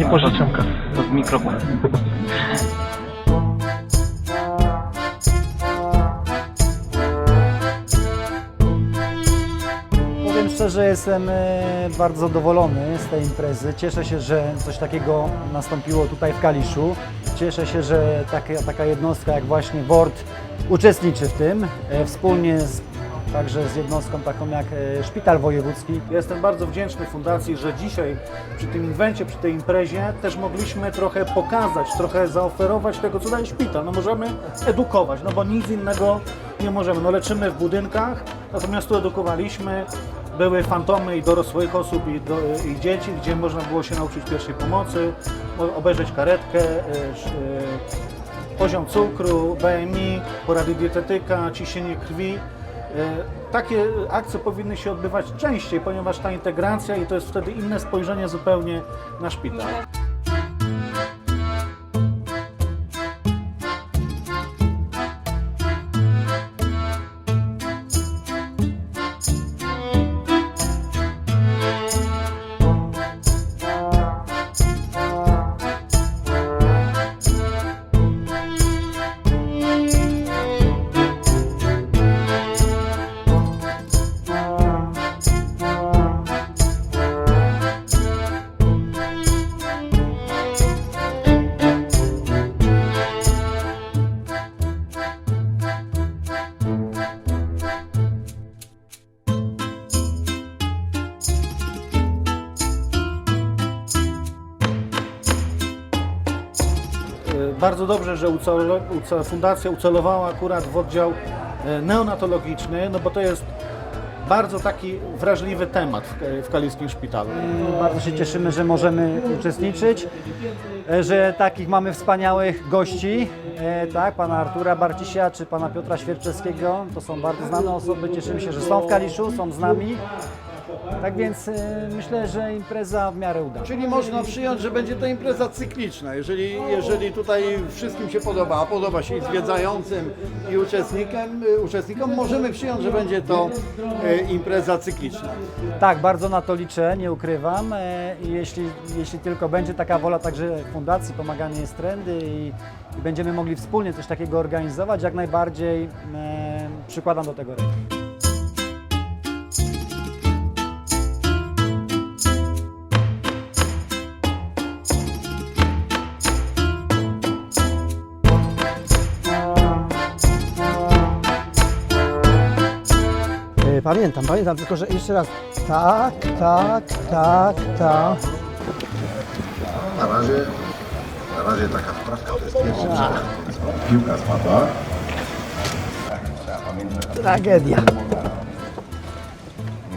Nie pożyczam kasy. To z mikrofon. Powiem szczerze, jestem e, bardzo zadowolony z tej imprezy. Cieszę się, że coś takiego nastąpiło tutaj w Kaliszu. Cieszę się, że taka, taka jednostka jak właśnie WORD uczestniczy w tym, e, wspólnie z, także z jednostką taką jak e, Szpital Wojewódzki. Jestem bardzo wdzięczny Fundacji, że dzisiaj przy tym inwencie, przy tej imprezie też mogliśmy trochę pokazać, trochę zaoferować tego, co daje szpital. No możemy edukować, no bo nic innego nie możemy. No leczymy w budynkach, natomiast tu edukowaliśmy. Były fantomy i dorosłych osób, i, do, i dzieci, gdzie można było się nauczyć pierwszej pomocy, mo- obejrzeć karetkę, e, e, poziom cukru, BMI, porady dietetyka, ciśnienie krwi. E, Takie akcje powinny się odbywać częściej, ponieważ ta integracja i to jest wtedy inne spojrzenie zupełnie na szpital. Bardzo dobrze, że fundacja ucelowała akurat w oddział e, neonatologiczny, no bo to jest bardzo taki wrażliwy temat w, w Kaliskim Szpitalu. Bardzo się cieszymy, że możemy uczestniczyć, e, że takich mamy wspaniałych gości, e, tak, pana Artura Barcisia czy pana Piotra Świerczewskiego. To są bardzo znane osoby, cieszymy się, że są w Kaliszu, są z nami. Tak więc e, myślę, że impreza w miarę udana. Czyli można przyjąć, że będzie to impreza cykliczna. Jeżeli, jeżeli tutaj wszystkim się podoba, a podoba się i zwiedzającym, i uczestnikiem, y, uczestnikom, możemy przyjąć, że będzie to y, impreza cykliczna. Tak, bardzo na to liczę, nie ukrywam. E, I jeśli, jeśli tylko będzie taka wola także Fundacji Pomaganie jest Trendy i, i będziemy mogli wspólnie coś takiego organizować, jak najbardziej e, przykładam do tego rękę. Pamiętam, pamiętam, tylko że jeszcze raz. Tak, tak, tak, tak. Na razie, na razie taka wprawka, to jest pierwszy. Piłka spadła. Tak, trzeba pamiętać. Tragedia.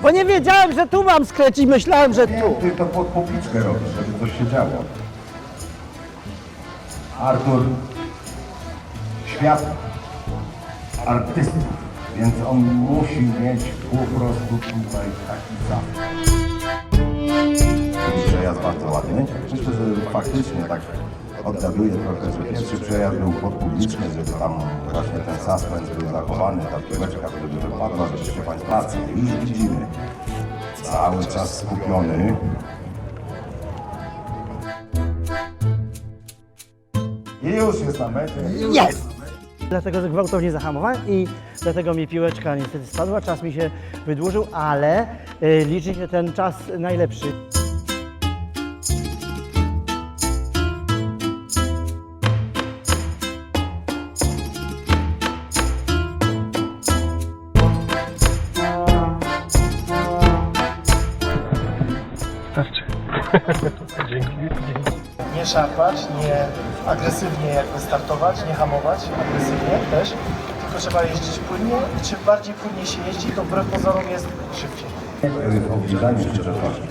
Bo nie wiedziałem, że tu mam skręcić, myślałem, że tu. Ty to pod publiczkę robisz, żeby coś się działo. Artur, świat artystów, więc on musi mieć po prostu tutaj taki sam. Przejazd bardzo ładny. Myślę, że faktycznie tak odgaduje trochę, że pierwszy przejazd był podpubliczny, żeby tam właśnie ten suspens był zachowany, ta piłeczka, żeby wypadła, żebyście Państwo pracy. Już widzimy. Cały czas skupiony. I już jest na mecie. Jest! Dlatego że gwałtownie zahamowałem i dlatego mi piłeczka niestety spadła, czas mi się wydłużył, ale y, liczy się ten czas najlepszy. Nie szarpać, nie agresywnie jakby startować, nie hamować agresywnie też, tylko trzeba jeździć płynnie i czym bardziej płynnie się jeździ, to wbrew pozorom jest szybciej. Obniżanie przyczepności.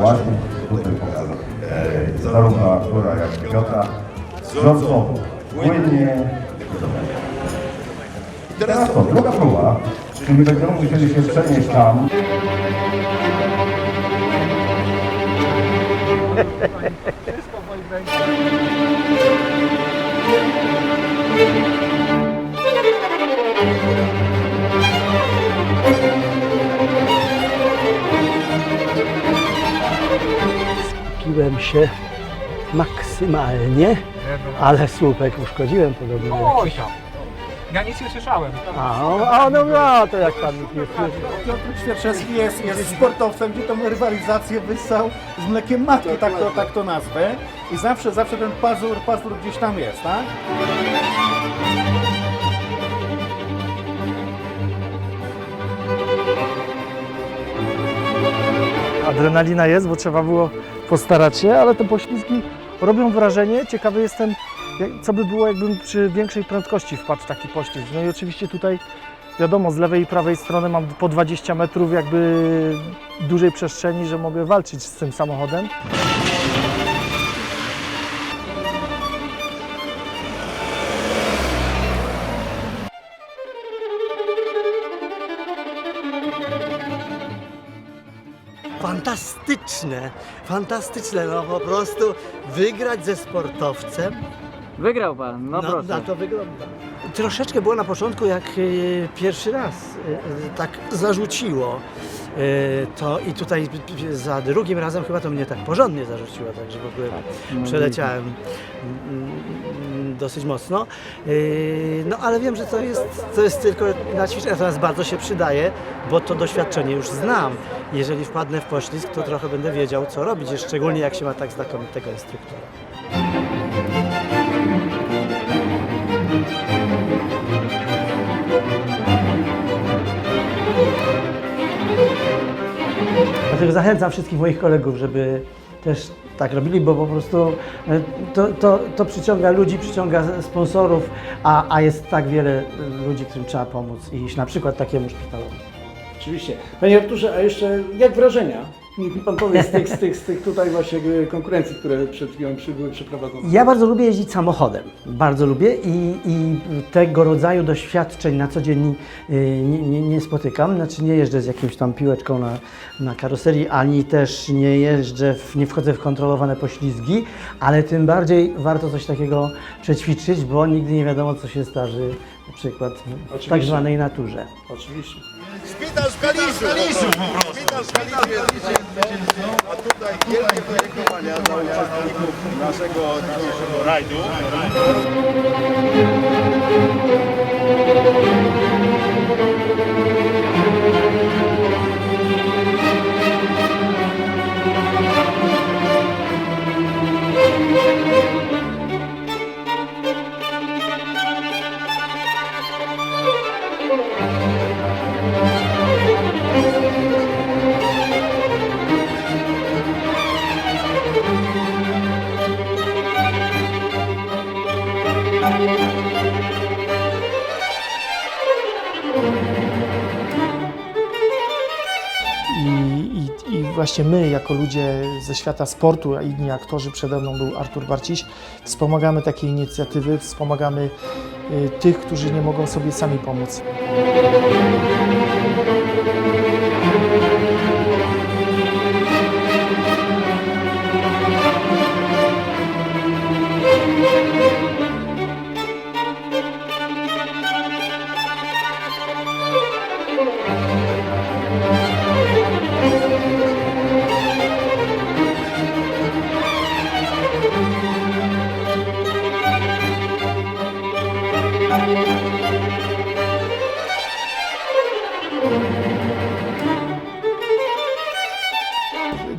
Właśnie tutaj pokazał. E, zarówno Artura, jak i Piotra. Wzorcowo, płynnie. I teraz to, druga próba, czyli będziemy musieli się przenieść tam. się maksymalnie, ale słupek uszkodziłem podobno. Oj tam. Ja nic nie słyszałem. A, a no, no to jak pan nie słyszy. Piotr Świerczewski jest, jest sportowcem, gdzie tą rywalizację wyssał z mlekiem matki, tak to, tak to nazwę. I zawsze, zawsze ten pazur, pazur gdzieś tam jest, tak? Adrenalina jest, bo trzeba było postarać się, ale te poślizgi robią wrażenie. Ciekawy jestem, co by było, jakbym przy większej prędkości wpadł w taki poślizg. No i oczywiście tutaj, wiadomo, z lewej i prawej strony mam po 20 metrów jakby dużej przestrzeni, że mogę walczyć z tym samochodem. Fantastyczne, fantastyczne, no po prostu wygrać ze sportowcem, Wygrał pan, no, no, proszę. na to wygląda. Troszeczkę było na początku, jak e, pierwszy raz e, e, tak zarzuciło to i tutaj za drugim razem chyba to mnie tak porządnie zarzuciło, także w ogóle przeleciałem mm, mm, dosyć mocno. E, No ale wiem, że to jest, to jest tylko na ćwiczenie, natomiast bardzo się przydaje, bo to doświadczenie już znam. Jeżeli wpadnę w poślizg, to trochę będę wiedział, co robić, szczególnie jak się ma tak znakomitego instruktora. Dlatego zachęcam wszystkich moich kolegów, żeby też tak robili, bo po prostu e, to, to, to przyciąga ludzi, przyciąga sponsorów, a, a jest tak wiele ludzi, którym trzeba pomóc i na przykład takiemu szpitalowi. Oczywiście. Panie Arturze, a jeszcze jak wrażenia? Niech mi Pan powie z tych, z tych, z tych tutaj właśnie konkurencji, które przed chwilą były przeprowadzone. Ja bardzo lubię jeździć samochodem, bardzo lubię i, i tego rodzaju doświadczeń na co dzień y, nie, nie, nie spotykam. Znaczy nie jeżdżę z jakimś tam piłeczką na, na karoserii, ani też nie jeżdżę, w, nie wchodzę w kontrolowane poślizgi, ale tym bardziej warto coś takiego przećwiczyć, bo nigdy nie wiadomo co się zdarzy na przykład w Oczywiście. tak zwanej naturze. Oczywiście. Szpital w Kaliszu! Szpital w Kaliszu! A tutaj wielkie podziękowania dla uczestników naszego dzisiejszego rajdu. Właśnie my, jako ludzie ze świata sportu, a inni aktorzy, przede mną był Artur Barciś, wspomagamy takie inicjatywy, wspomagamy y, tych, którzy nie mogą sobie sami pomóc.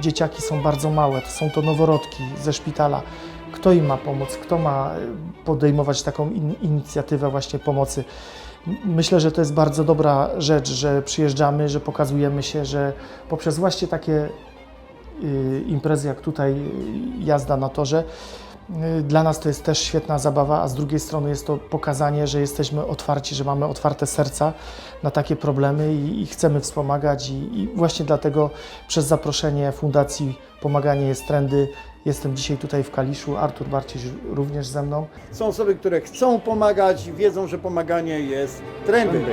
Dzieciaki są bardzo małe, to są to noworodki ze szpitala. Kto im ma pomóc? Kto ma y, podejmować taką in, inicjatywę właśnie pomocy? Myślę, że to jest bardzo dobra rzecz, że przyjeżdżamy, że pokazujemy się, że poprzez właśnie takie y, imprezy jak tutaj y, jazda na torze, dla nas to jest też świetna zabawa, a z drugiej strony jest to pokazanie, że jesteśmy otwarci, że mamy otwarte serca na takie problemy i, i chcemy wspomagać i, i właśnie dlatego przez zaproszenie Fundacji Pomaganie jest Trendy jestem dzisiaj tutaj w Kaliszu, Artur Barciś również ze mną. Są osoby, które chcą pomagać, wiedzą, że pomaganie jest trendem.